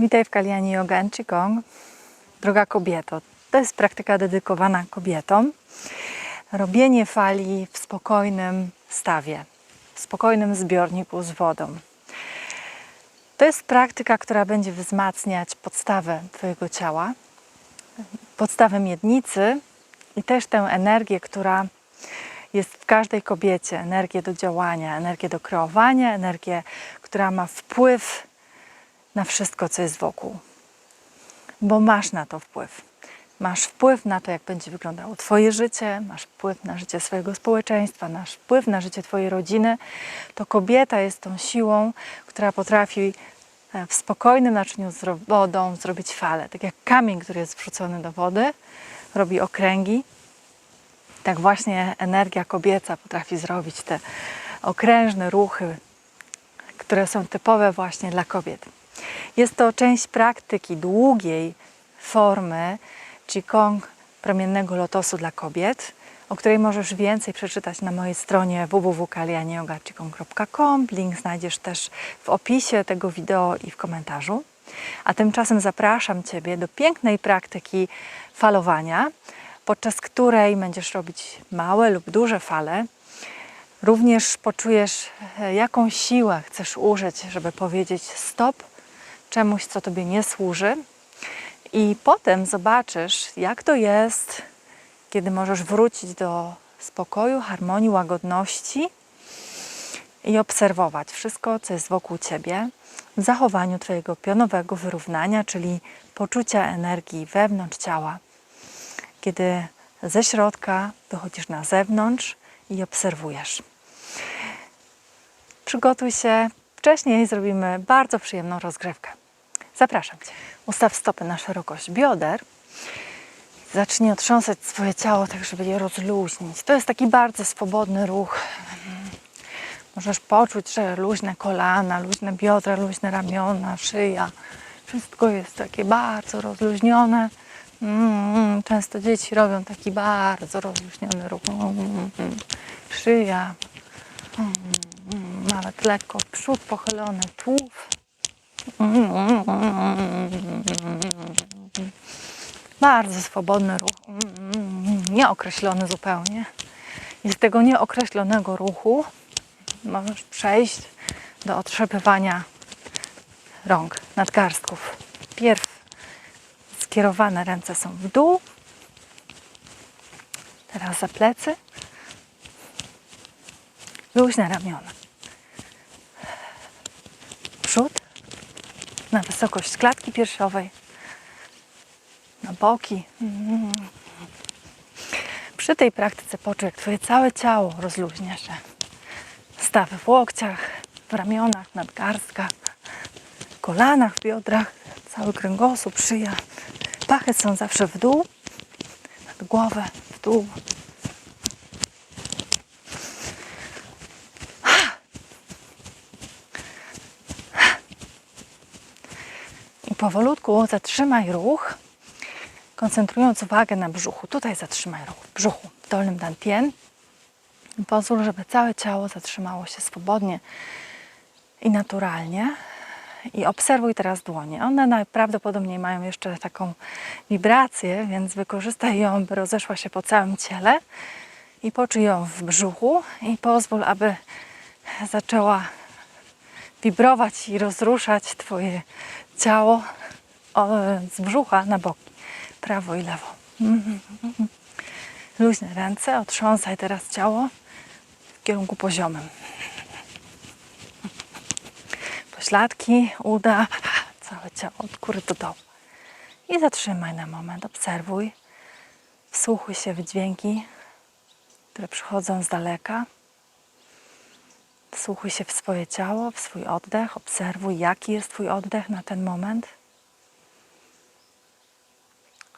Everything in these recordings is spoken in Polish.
Witaj w Kaliani Yoga and Qigong. Droga kobieto, to jest praktyka dedykowana kobietom. Robienie fali w spokojnym stawie, w spokojnym zbiorniku z wodą. To jest praktyka, która będzie wzmacniać podstawę Twojego ciała, podstawę miednicy i też tę energię, która jest w każdej kobiecie, energię do działania, energię do kreowania, energię, która ma wpływ na wszystko, co jest wokół. Bo masz na to wpływ. Masz wpływ na to, jak będzie wyglądało Twoje życie, masz wpływ na życie swojego społeczeństwa, masz wpływ na życie Twojej rodziny. To kobieta jest tą siłą, która potrafi e, w spokojnym naczyniu z wodą zrobić falę. Tak jak kamień, który jest wrzucony do wody, robi okręgi, tak właśnie energia kobieca potrafi zrobić te okrężne ruchy, które są typowe właśnie dla kobiet. Jest to część praktyki długiej formy Qigong promiennego lotosu dla kobiet, o której możesz więcej przeczytać na mojej stronie www.kalianioga.qigong.com. Link znajdziesz też w opisie tego wideo i w komentarzu. A tymczasem zapraszam Ciebie do pięknej praktyki falowania, podczas której będziesz robić małe lub duże fale. Również poczujesz, e, jaką siłę chcesz użyć, żeby powiedzieć stop czemuś, co Tobie nie służy. I potem zobaczysz, jak to jest, kiedy możesz wrócić do spokoju, harmonii, łagodności i obserwować wszystko, co jest wokół Ciebie w zachowaniu Twojego pionowego wyrównania, czyli poczucia energii wewnątrz ciała. Kiedy ze środka wychodzisz na zewnątrz i obserwujesz. Przygotuj się. Wcześniej zrobimy bardzo przyjemną rozgrzewkę. Zapraszam Cię. Ustaw stopy na szerokość bioder. Zacznij otrząsać swoje ciało, tak żeby je rozluźnić. To jest taki bardzo swobodny ruch. Możesz poczuć, że luźne kolana, luźne biodra, luźne ramiona, szyja. Wszystko jest takie bardzo rozluźnione. Mm, Często dzieci robią taki bardzo rozluźniony ruch. Mm, Szyja, Mm, nawet lekko przód pochylony tułów. Bardzo swobodny ruch, nieokreślony zupełnie. I z tego nieokreślonego ruchu możesz przejść do otrzepywania rąk, nadgarstków. Pierw skierowane ręce są w dół, teraz za plecy, luźne ramiona. Przód na wysokość klatki piersiowej, na boki. Przy tej praktyce poczuj, jak Twoje całe ciało rozluźnia się. Stawy w łokciach, w ramionach, nadgarstkach, kolanach, w biodrach, cały kręgosłup, szyja. Pachy są zawsze w dół, nad głowę, w dół. Powolutku zatrzymaj ruch, koncentrując uwagę na brzuchu. Tutaj zatrzymaj ruch, w brzuchu, w dolnym dantien. Pozwól, żeby całe ciało zatrzymało się swobodnie i naturalnie. I obserwuj teraz dłonie. One najprawdopodobniej mają jeszcze taką wibrację, więc wykorzystaj ją, by rozeszła się po całym ciele. I poczuj ją w brzuchu i pozwól, aby zaczęła wibrować i rozruszać Twoje ciało z brzucha na boki, prawo i lewo. Mhm. Luźne ręce, otrząsaj teraz ciało w kierunku poziomym. Pośladki, uda, całe ciało od góry do dołu. I zatrzymaj na moment, obserwuj, wsłuchuj się w dźwięki, które przychodzą z daleka. Wsłuchuj się w swoje ciało, w swój oddech, obserwuj, jaki jest Twój oddech na ten moment.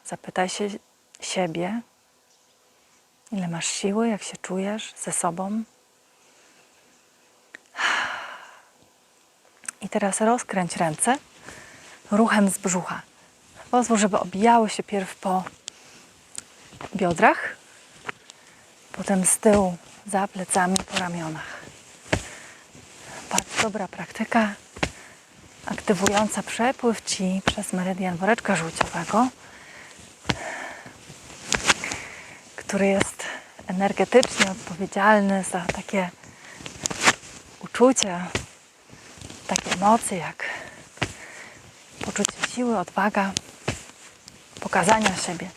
Zapytaj się siebie, ile masz siły, jak się czujesz ze sobą. I teraz rozkręć ręce ruchem z brzucha. Pozwól, żeby obijały się pierw po biodrach, potem z tyłu, za plecami, po ramionach. Dobra praktyka. aktywująca przepływ Ci przez meridian woreczka żółciowego, który jest energetycznie odpowiedzialny za takie uczucia, takie emocje jak poczucie siły, odwaga, pokazania siebie.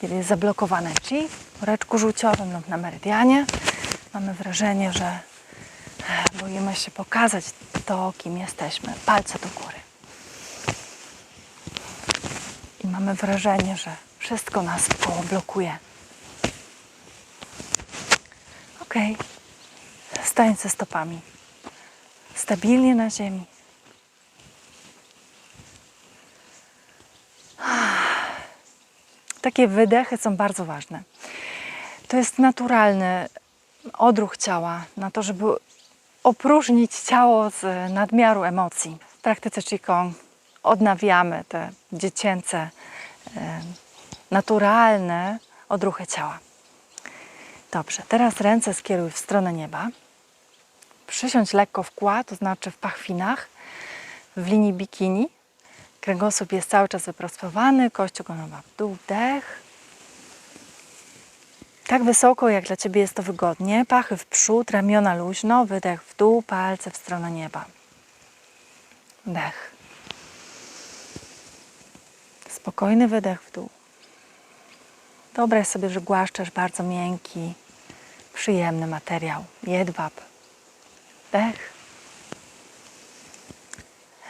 Kiedy jest zablokowane chi w woreczku żółciowym lub na meridianie, mamy wrażenie, że boimy się pokazać to, kim jesteśmy. Palce do góry. I mamy wrażenie, że wszystko nas blokuje. Ok. Stań ze stopami. Stabilnie na ziemi. Takie wydechy są bardzo ważne. To jest naturalny odruch ciała na to, żeby opróżnić ciało z nadmiaru emocji. W praktyce Qigong odnawiamy te dziecięce, e, naturalne odruchy ciała. Dobrze, teraz ręce skieruj w stronę nieba. Przysiądź lekko w kła, to znaczy w pachwinach, w linii bikini. Kręgosłup jest cały czas wyprostowany, kość ogonowa w dół, wdech. Tak wysoko, jak dla Ciebie jest to wygodnie. Pachy w przód, ramiona luźno, wydech w dół, palce w stronę nieba. Wdech. Spokojny wydech w dół. Wyobraź sobie, że głaszczesz bardzo miękki, przyjemny materiał. Jedwab. Wdech.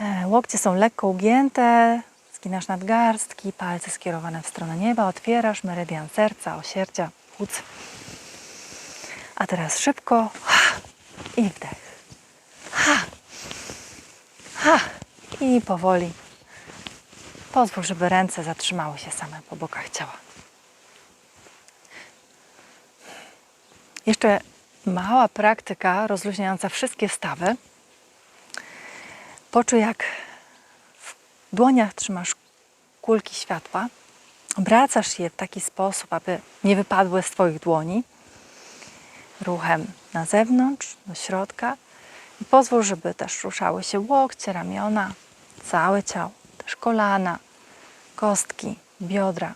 E, Łokcie są lekko ugięte, zginasz nadgarstki, palce skierowane w stronę nieba, otwierasz meridian serca, osierdzia, płuc. A teraz szybko i wdech. Ha, ha, i powoli. Pozwól, żeby ręce zatrzymały się same po bokach ciała. Jeszcze mała praktyka rozluźniająca wszystkie stawy. Poczuj, jak w dłoniach trzymasz kulki światła. Obracasz je w taki sposób, aby nie wypadły z Twoich dłoni. Ruchem na zewnątrz, do środka. I pozwól, żeby też ruszały się łokcie, ramiona, całe ciało, też kolana, kostki, biodra.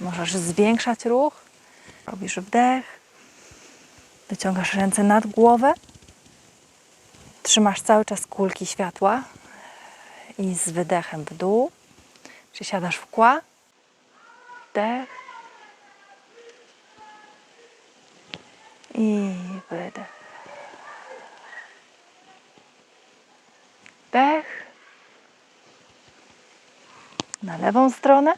Możesz zwiększać ruch. Robisz wdech. Wyciągasz ręce nad głowę. Trzymasz cały czas kulki światła i z wydechem w dół. Przysiadasz w kła. Wdech. I wydech. Wdech. Na lewą stronę.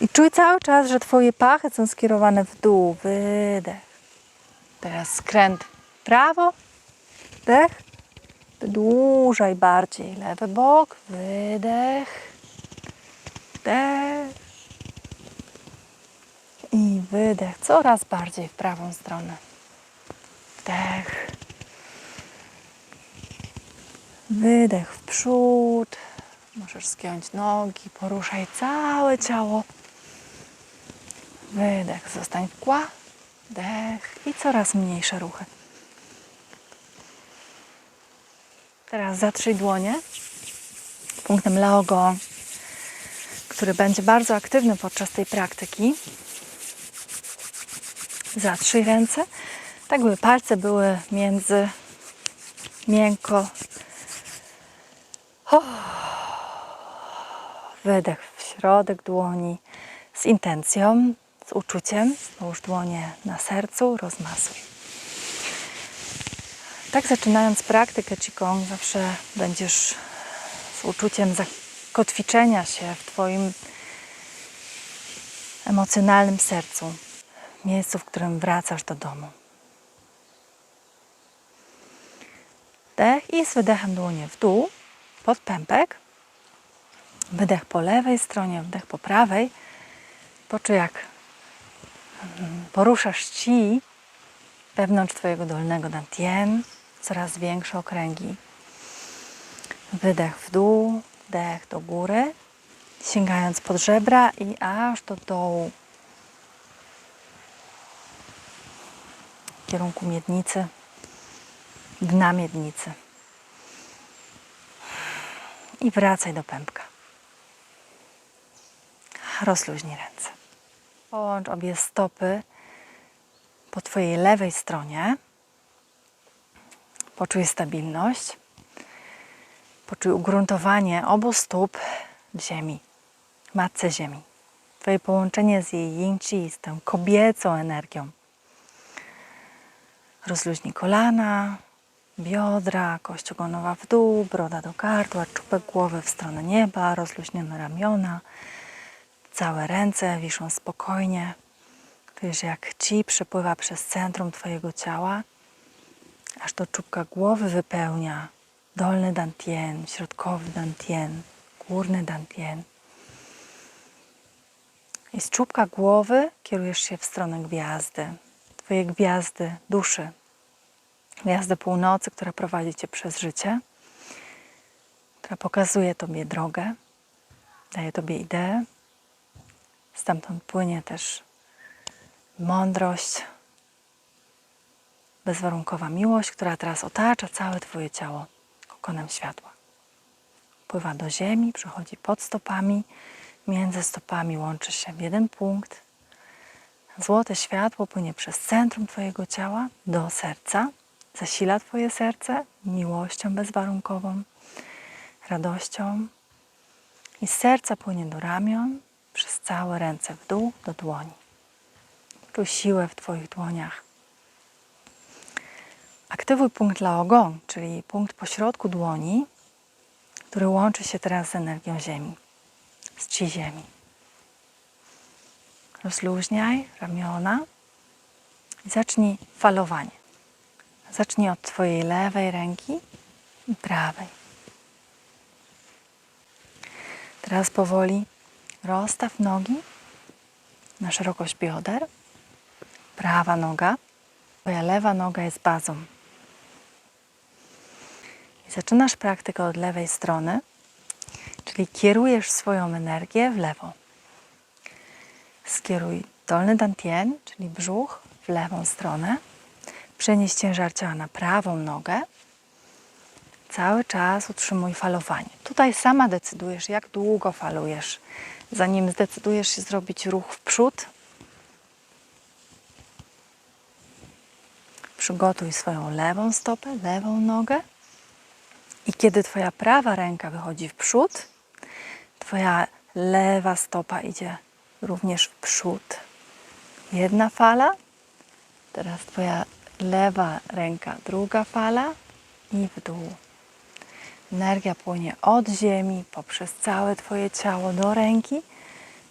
I czuj cały czas, że Twoje pachy są skierowane w dół. Wydech. Teraz skręt w prawo. Wdech. Wydłużaj bardziej lewy bok. Wydech. Wdech. I wydech. Coraz bardziej w prawą stronę. Wdech. Wydech w przód. Możesz skiąć nogi, poruszaj całe ciało. Wydech, zostań w kła. Wdech i coraz mniejsze ruchy. Teraz zatrzyj dłonie punktem Laogo, który będzie bardzo aktywny podczas tej praktyki. Zatrzyj ręce, tak by palce były między miękko. Wydech w środek dłoni z intencją, z uczuciem. Połóż dłonie na sercu, rozmasuj. Tak zaczynając praktykę Qigong zawsze będziesz z uczuciem zakotwiczenia się w Twoim emocjonalnym sercu, miejscu, w którym wracasz do domu. Wdech i z wydechem dłonie w dół, pod pępek. Wydech po lewej stronie, wdech po prawej. Poczuj, jak mm, poruszasz ci wewnątrz Twojego dolnego dantien, coraz większe okręgi. Wydech w dół, wdech do góry, sięgając pod żebra i aż do dołu. W kierunku miednicy. dna miednicy. I wracaj do pępka. Rozluźnij ręce. Połącz obie stopy po Twojej lewej stronie. Poczuj stabilność. Poczuj ugruntowanie obu stóp w ziemi, w matce ziemi. Twoje połączenie z jej yin chi, z tą kobiecą energią. Rozluźnij kolana, biodra, kość ogonowa w dół, broda do gardła, czubek głowy w stronę nieba, rozluźnione ramiona. Całe ręce wiszą spokojnie. Czujesz, jak ci przepływa przez centrum Twojego ciała, aż do czubka głowy wypełnia dolny dantien, środkowy dantien, górny dantien. I z czubka głowy kierujesz się w stronę gwiazdy, Twojej gwiazdy duszy, gwiazdy północy, która prowadzi Cię przez życie, która pokazuje Tobie drogę, daje Tobie ideę. Stamtąd płynie też mądrość, bezwarunkowa miłość, która teraz otacza całe Twoje ciało kokonem światła. Pływa do ziemi, przechodzi pod stopami, między stopami łączy się w jeden punkt. Złote światło płynie przez centrum Twojego ciała do serca, zasila Twoje serce miłością bezwarunkową, radością. I z serca płynie do ramion, przez całe ręce w dół, do dłoni. Czuj siłę w Twoich dłoniach. Aktywuj punkt Laogong, czyli punkt pośrodku dłoni, który łączy się teraz z energią Ziemi, z Ci Ziemi. Rozluźniaj ramiona i zacznij falowanie. Zacznij od Twojej lewej ręki i prawej. Teraz powoli rozstaw nogi na szerokość bioder. Prawa noga, Twoja lewa noga jest bazą. Zaczynasz praktykę od lewej strony, czyli kierujesz swoją energię w lewo. Skieruj dolny dantien, czyli brzuch, w lewą stronę. Przenieś ciężar ciała na prawą nogę. Cały czas utrzymuj falowanie. Tutaj sama decydujesz, jak długo falujesz. Zanim zdecydujesz się zrobić ruch w przód, przygotuj swoją lewą stopę, lewą nogę. I kiedy Twoja prawa ręka wychodzi w przód, Twoja lewa stopa idzie również w przód. Jedna fala, teraz Twoja lewa ręka, druga fala i w dół. Energia płynie od ziemi poprzez całe Twoje ciało do ręki,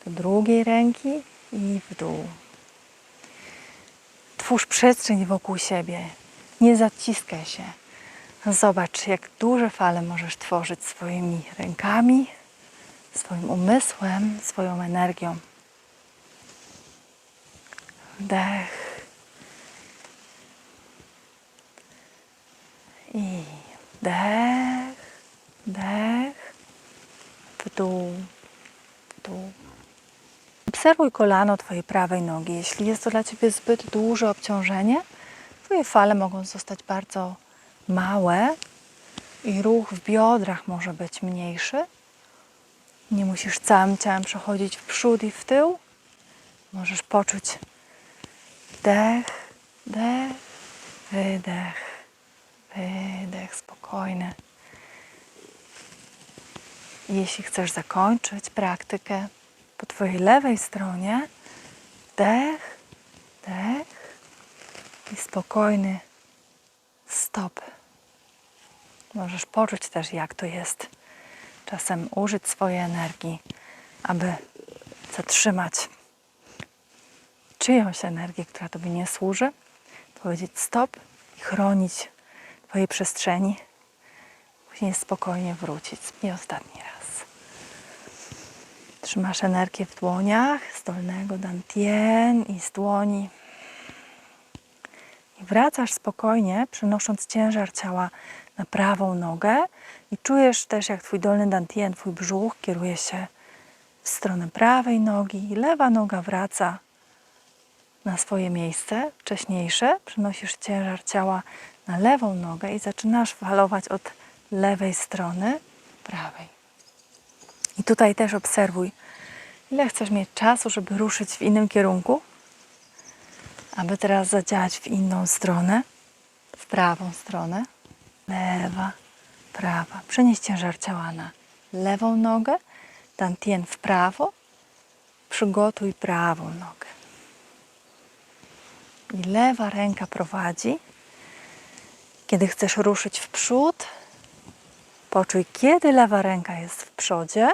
do drugiej ręki i w dół. Twórz przestrzeń wokół siebie. Nie zaciskaj się. Zobacz, jak duże fale możesz tworzyć swoimi rękami, swoim umysłem, swoją energią. Wdech. I wdech, wdech, w dół, w dół. Obserwuj kolano Twojej prawej nogi. Jeśli jest to dla Ciebie zbyt duże obciążenie, Twoje fale mogą zostać bardzo małe i ruch w biodrach może być mniejszy. Nie musisz całym ciałem przechodzić w przód i w tył. Możesz poczuć wdech, wdech, wydech, wydech, spokojny. Jeśli chcesz zakończyć praktykę po Twojej lewej stronie, wdech, wdech i spokojny stop. Możesz poczuć też, jak to jest czasem użyć swojej energii, aby zatrzymać czyjąś energię, która Tobie nie służy, powiedzieć stop i chronić Twojej przestrzeni, później spokojnie wrócić. I ostatni raz. Trzymasz energię w dłoniach, z dolnego dantien i z dłoni. I wracasz spokojnie, przenosząc ciężar ciała na prawą nogę i czujesz też, jak Twój dolny dantien, Twój brzuch kieruje się w stronę prawej nogi i lewa noga wraca na swoje miejsce wcześniejsze. Przenosisz ciężar ciała na lewą nogę i zaczynasz falować od lewej strony prawej. I tutaj też obserwuj, ile chcesz mieć czasu, żeby ruszyć w innym kierunku, aby teraz zadziałać w inną stronę, w prawą stronę. Lewa, prawa. Przenieś ciężar ciała na lewą nogę, tantien w prawo, przygotuj prawą nogę. I lewa ręka prowadzi. Kiedy chcesz ruszyć w przód, poczuj, kiedy lewa ręka jest w przodzie.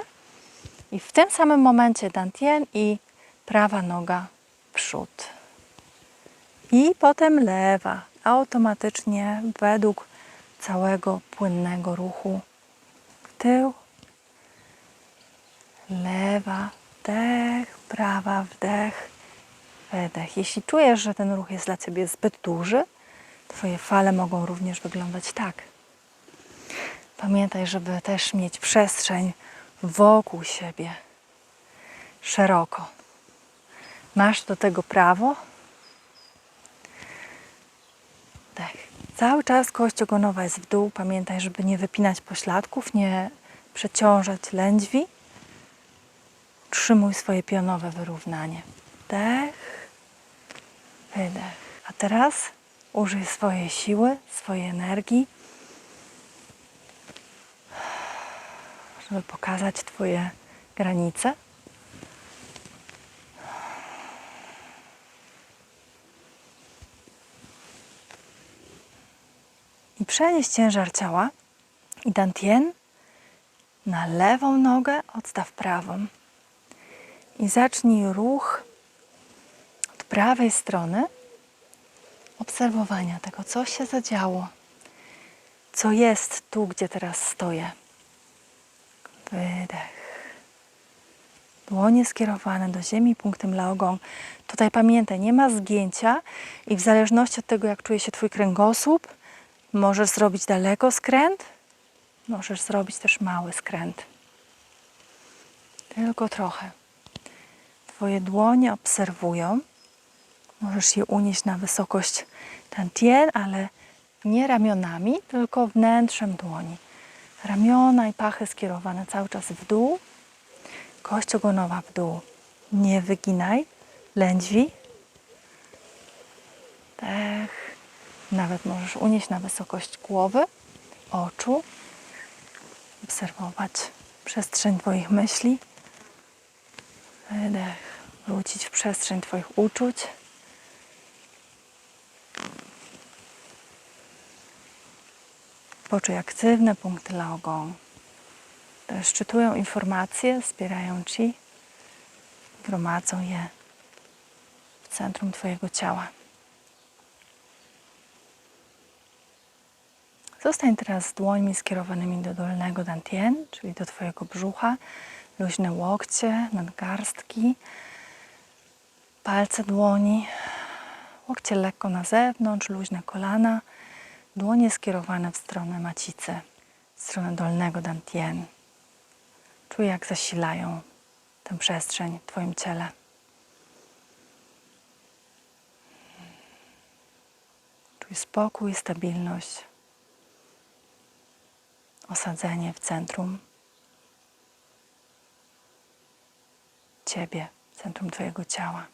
I w tym samym momencie dantien i prawa noga w przód. I potem lewa, automatycznie według całego płynnego ruchu tył, lewa, wdech, prawa, wdech, wydech. Jeśli czujesz, że ten ruch jest dla Ciebie zbyt duży, Twoje fale mogą również wyglądać tak. Pamiętaj, żeby też mieć przestrzeń wokół siebie szeroko. Masz do tego prawo. Wdech. Cały czas kość ogonowa jest w dół. Pamiętaj, żeby nie wypinać pośladków, nie przeciążać lędźwi. Utrzymuj swoje pionowe wyrównanie. Wdech, wydech. A teraz użyj swojej siły, swojej energii, żeby pokazać Twoje granice. I przenieś ciężar ciała i dantien na lewą nogę, odstaw prawą. I zacznij ruch od prawej strony obserwowania tego, co się zadziało, co jest tu, gdzie teraz stoję. Wydech. Dłonie skierowane do ziemi punktem laogong. Tutaj pamiętaj, nie ma zgięcia i w zależności od tego, jak czuje się Twój kręgosłup, możesz zrobić daleko skręt, możesz zrobić też mały skręt. Tylko trochę. Twoje dłonie obserwują. Możesz je unieść na wysokość tantien, ale nie ramionami, tylko wnętrzem dłoni. Ramiona i pachy skierowane cały czas w dół. Kość ogonowa w dół. Nie wyginaj lędźwi. Nawet możesz unieść na wysokość głowy, oczu. Obserwować przestrzeń Twoich myśli. Wydech. Wrócić w przestrzeń Twoich uczuć. Poczuj aktywne punkty Laogong, które szczytują informacje, wspierają Ci, gromadzą je w centrum Twojego ciała. Zostań teraz z dłońmi skierowanymi do dolnego dantien, czyli do Twojego brzucha, luźne łokcie, nadgarstki, palce dłoni, łokcie lekko na zewnątrz, luźne kolana, dłonie skierowane w stronę macicy, w stronę dolnego dantien. Czuj, jak zasilają tę przestrzeń w Twoim ciele. Czuj spokój, stabilność, osadzenie w centrum Ciebie, w centrum Twojego ciała.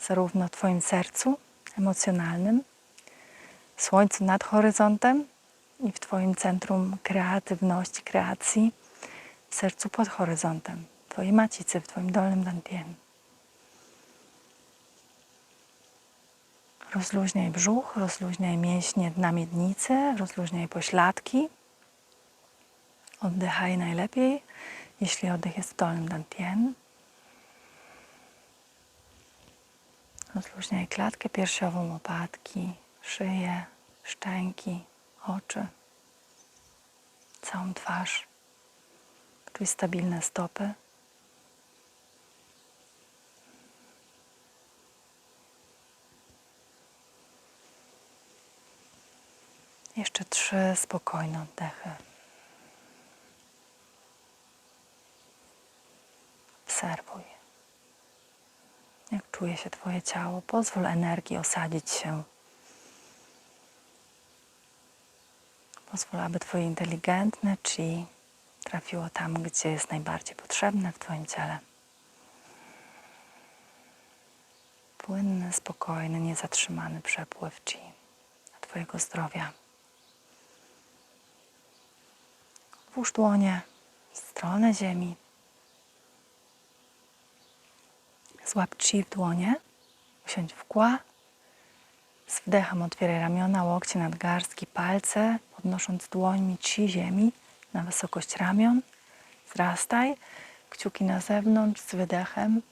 Zarówno w Twoim sercu emocjonalnym, Słońcu nad horyzontem i w Twoim centrum kreatywności, kreacji, w sercu pod horyzontem, Twojej macicy, w Twoim dolnym dantien. Rozluźniaj brzuch, rozluźniaj mięśnie dna miednicy, rozluźniaj pośladki. Oddychaj najlepiej, jeśli oddech jest w dolnym dantien. Rozluźniaj klatkę piersiową, łopatki, szyję, szczęki, oczy, całą twarz. Czuj stabilne stopy. Jeszcze trzy spokojne oddechy. Obserwuj, jak czuje się Twoje ciało. Pozwól energii osadzić się Pozwól, aby Twoje inteligentne chi trafiło tam, gdzie jest najbardziej potrzebne w Twoim ciele. Płynny, spokojny, niezatrzymany przepływ chi Twojego zdrowia. Włóż dłonie w stronę ziemi. Złap chi w dłonie, usiądź w kła. Z wdechem otwieraj ramiona, łokcie, nadgarstki, palce, podnosząc dłońmi chi ziemi na wysokość ramion. Zrastaj, kciuki na zewnątrz z wydechem.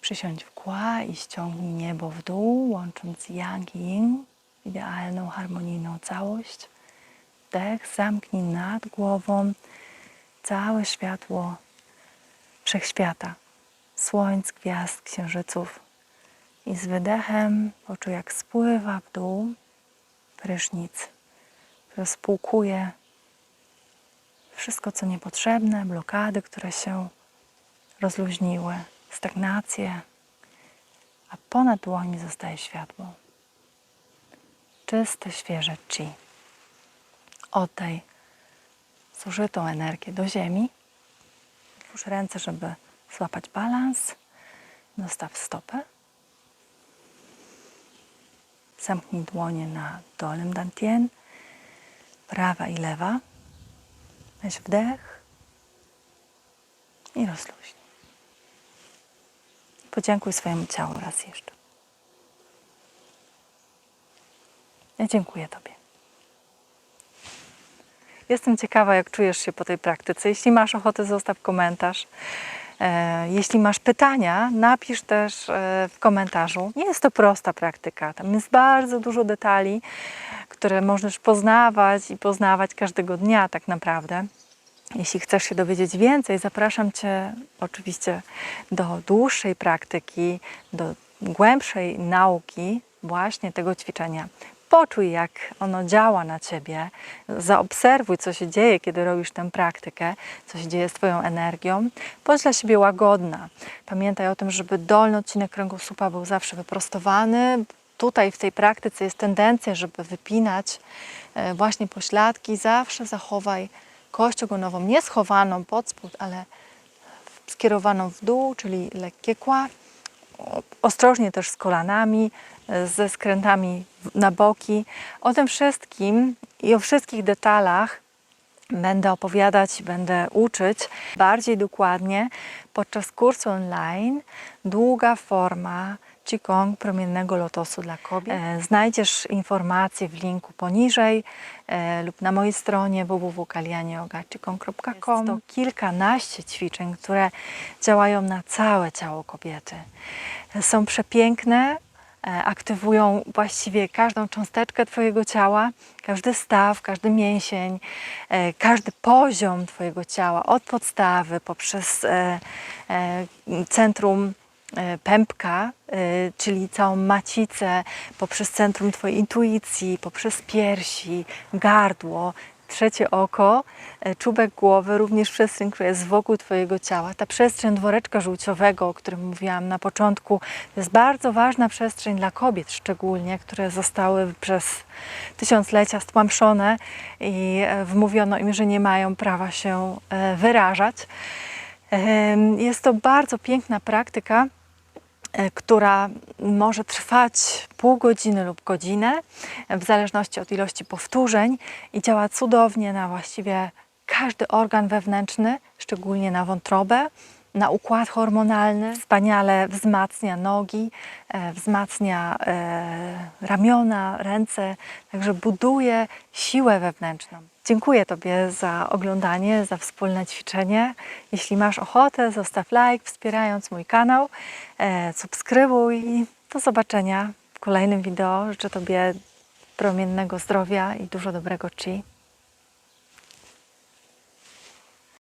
Przysiądź w kła i ściągnij niebo w dół, łącząc yang i yin idealną, harmonijną całość. Wdech, zamknij nad głową całe światło wszechświata, słońc, gwiazd, księżyców. I z wydechem poczuj, jak spływa w dół prysznic, rozpłukuje wszystko, co niepotrzebne, blokady, które się rozluźniły, stagnacje, a ponad dłońmi zostaje światło. Czyste, świeże chi. Oddaj zużytą energię do ziemi. Włóż ręce, żeby złapać balans. Dostaw stopę. Zamknij dłonie na dolnym dantien. Prawa i lewa. Weź wdech i rozluźnij. Podziękuj swojemu ciału raz jeszcze. Ja dziękuję Tobie. Jestem ciekawa, jak czujesz się po tej praktyce. Jeśli masz ochotę, zostaw komentarz. E, Jeśli masz pytania, napisz też e, w komentarzu. Nie jest to prosta praktyka. Tam jest bardzo dużo detali, które możesz poznawać i poznawać każdego dnia, tak naprawdę. Jeśli chcesz się dowiedzieć więcej, zapraszam Cię oczywiście do dłuższej praktyki, do głębszej nauki właśnie tego ćwiczenia. Poczuj, jak ono działa na Ciebie, zaobserwuj, co się dzieje, kiedy robisz tę praktykę, co się dzieje z Twoją energią. Bądź dla siebie łagodna. Pamiętaj o tym, żeby dolny odcinek kręgosłupa był zawsze wyprostowany. Tutaj w tej praktyce jest tendencja, żeby wypinać e, właśnie pośladki. Zawsze zachowaj kość ogonową nie schowaną pod spód, ale skierowaną w dół, czyli lekkie kła. Ostrożnie też z kolanami, e, ze skrętami na boki. O tym wszystkim i o wszystkich detalach będę opowiadać, będę uczyć bardziej dokładnie podczas kursu online. Długa forma Qigong promiennego lotosu dla kobiet. E, Znajdziesz informacje w linku poniżej e, lub na mojej stronie www.kalianioga.qigong.com. To kilkanaście ćwiczeń, które działają na całe ciało kobiety. E, Są przepiękne, aktywują właściwie każdą cząsteczkę Twojego ciała, każdy staw, każdy mięsień, każdy poziom Twojego ciała, od podstawy poprzez centrum pępka, e, czyli całą macicę, poprzez centrum Twojej intuicji, poprzez piersi, gardło, trzecie oko, e, czubek głowy, również przestrzeń, która jest wokół Twojego ciała. Ta przestrzeń dworeczka żółciowego, o którym mówiłam na początku, to jest bardzo ważna przestrzeń dla kobiet szczególnie, które zostały przez tysiąclecia stłamszone i e, wmówiono im, że nie mają prawa się e, wyrażać. Jest to bardzo piękna praktyka, e, która może trwać pół godziny lub godzinę, e, w zależności od ilości powtórzeń i działa cudownie na właściwie każdy organ wewnętrzny, szczególnie na wątrobę, na układ hormonalny. Wspaniale wzmacnia nogi, e, wzmacnia e, ramiona, ręce, także buduje siłę wewnętrzną. Dziękuję Tobie za oglądanie, za wspólne ćwiczenie. Jeśli masz ochotę, zostaw like, wspierając mój kanał, e, subskrybuj i do zobaczenia w kolejnym wideo. Życzę Tobie promiennego zdrowia i dużo dobrego chi.